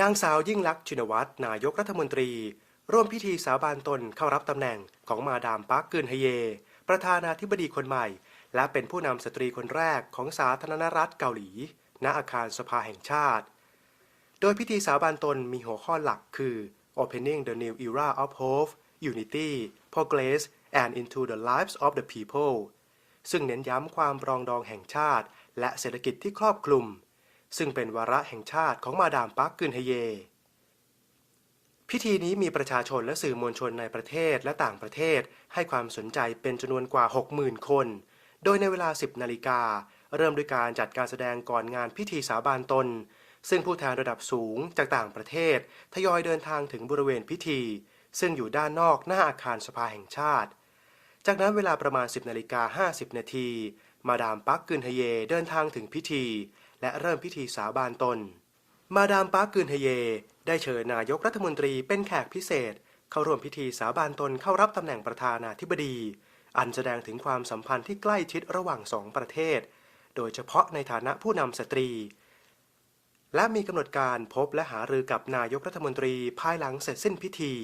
นางสาวยิ่งลักษณ์ชินวัตรนายกรัฐมนตรี ร่วมพิธีสาบานตนเข้ารับตำแหน่งของมาดามปาร์คกึนเฮเย ประธานาธิบดีคนใหม่ และเป็นผู้นำสตรีคนแรกของสาธารณรัฐเกาหลี ณอาคารสภาแห่งชาติ โดยพิธีสาบานตนมีหัวข้อหลักคือ Opening the New Era of Hope, Unity, Progress and into the lives of the people ซึ่งเน้นย้ำความปรองดองแห่งชาติ และเศรษฐกิจที่ครอบคลุม ซึ่งเป็นวาระแห่งชาติของมาดามปาร์คกึนฮเย พิธีนี้มีประชาชนและสื่อมวลชนในประเทศและต่างประเทศให้ความสนใจเป็นจำนวนกว่า 60,000 คน โดยในเวลา 10 นาฬิกา เริ่มด้วยการจัดการแสดงก่อนงานพิธีสาบานตน ซึ่งผู้แทนระดับสูงจากต่างประเทศ ทยอยเดินทางถึงบริเวณพิธี ซึ่งอยู่ด้านนอกหน้าอาคารสภาแห่งชาติ จากนั้นเวลาประมาณ 10นาฬิกา50นาทีมาดามปักกึนฮเยเดินทางถึงพิธี และเริ่มพิธีสาบานตน มาดามปาร์กึนเฮเย ได้เชิญนายกรัฐมนตรีเป็นแขกพิเศษ เข้าร่วมพิธีสาบานตนเข้ารับตำแหน่งประธานาธิบดี อันแสดงถึงความสัมพันธ์ที่ใกล้ชิดระหว่างสองประเทศ โดยเฉพาะในฐานะผู้นำสตรี และมีกำหนดการพบและหารือกับนายกรัฐมนตรีภายหลังเสร็จสิ้นพิธี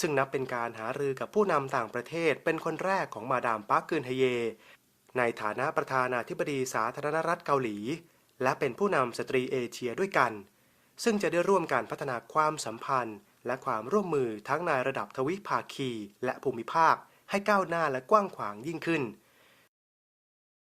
ซึ่งนับเป็นการหารือกับผู้นำต่างประเทศเป็นคนแรกของมาดามปาร์กึนเฮเย ในฐานะประธานาธิบดีสาธารณรัฐเกาหลี และเป็นผู้นำสตรีเอเชียด้วยกัน ซึ่งจะได้ร่วมการพัฒนาความสัมพันธ์ และความร่วมมือทั้งในระดับทวิภาคี และภูมิภาค ให้ก้าวหน้าและกว้างขวางยิ่งขึ้น